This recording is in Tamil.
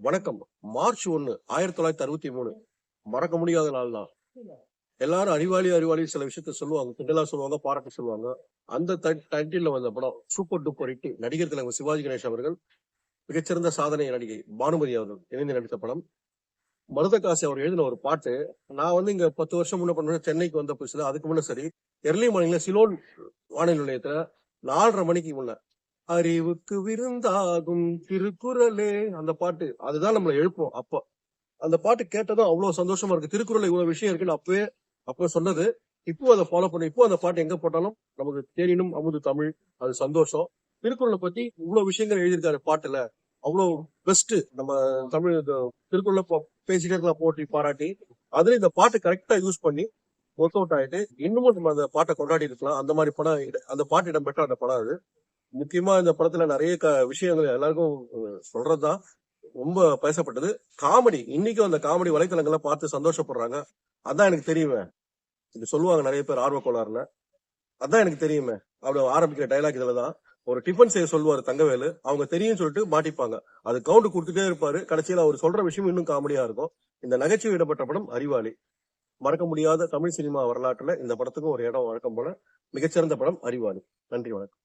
வணக்கம். மார்ச் ஒன்னு ஆயிரத்தி தொள்ளாயிரத்தி அறுபத்தி மூணு. மறக்க முடியாத நாள் தான் எல்லாரும் அறிவாளி அறிவாளி சில விஷயத்த சொல்லுவாங்க. கிண்டலா சொல்லுவாங்க பாராட்டு சொல்லுவாங்க. அந்த டைட்டில் வந்த படம் சூப்பர் டூப்பர் ஹிட் நடிகர் தலைவர் சிவாஜி கணேஷ் அவர்கள் மிகச்சிறந்த சாதனை நடிகை பானுமதி அவர்கள் இணைந்து நடித்த படம். மருதகாசி அவர் எழுதின ஒரு பாட்டு நான் வந்து இங்க பத்து வருஷம் முன்ன பண்ண சென்னைக்கு வந்த புதுசுல அதுக்கு முன்ன சரி எர்லி மார்னிங்ல சிலோன் வானிலை நிலையத்துல நாலரை மணிக்கு முன்ன அறிவுக்கு விருந்தாகும் திருக்குறளே. அந்த பாட்டு அதுதான் நம்மளை எழுப்போம் அப்ப. அந்த பாட்டு கேட்டதும் அவ்வளவு சந்தோஷமா இருக்கு. திருக்குறள் இவ்வளவு விஷயம் இருக்குன்னு அப்பவே அப்பவே சொன்னது. இப்போ அதை ஃபாலோ பண்ணி இப்போ அந்த பாட்டு எங்க போட்டாலும் நமக்கு தேனினும் அமுது தமிழ் அது சந்தோஷம். திருக்குறளை பத்தி இவ்வளவு விஷயங்கள் எழுதியிருக்காரு பாட்டுல. அவ்வளவு பெஸ்ட் நம்ம தமிழ் இது திருக்குறளை பேசிட்டே இருக்கலாம் போட்டி பாராட்டி. அதுல இந்த பாட்டு கரெக்டா யூஸ் பண்ணி ஒர்க் அவுட் ஆயிட்டு இன்னமும் நம்ம அந்த பாட்டை கொண்டாடி இருக்கலாம் அந்த மாதிரி படம் அந்த பாட்டு இடம் பெற்ற அந்த படம் அது. முக்கியமா இந்த படத்துல நிறைய க விஷயங்கள் எல்லாருக்கும் சொல்றதுதான் ரொம்ப பேசப்பட்டது. காமெடி இன்னைக்கும் அந்த காமெடி வலைத்தளங்கள்ல பார்த்து சந்தோஷப்படுறாங்க. அதான் எனக்கு தெரியுமே. இது சொல்லுவாங்க நிறைய பேர் ஆர்வ கோளாறுல. அதான் எனக்கு தெரியுமே. அப்படி ஆரம்பிக்கிற டைலாக் இதுலதான். ஒரு டிஃபன் செய்ய சொல்லுவாரு தங்கவேலு. அவங்க தெரியும் சொல்லிட்டு மாட்டிப்பாங்க. அது கவுண்ட் கொடுத்துட்டே இருப்பாரு. கடைசியில அவர் சொல்ற விஷயம் இன்னும் காமெடியா இருக்கும். இந்த நகைச்சுவை இடப்பட்ட படம் அறிவாளி. மறக்க முடியாத தமிழ் சினிமா வரலாற்றுல இந்த படத்துக்கும் ஒரு இடம் வழக்கம் போல மிகச்சிறந்த படம் அறிவாளி. நன்றி வணக்கம்.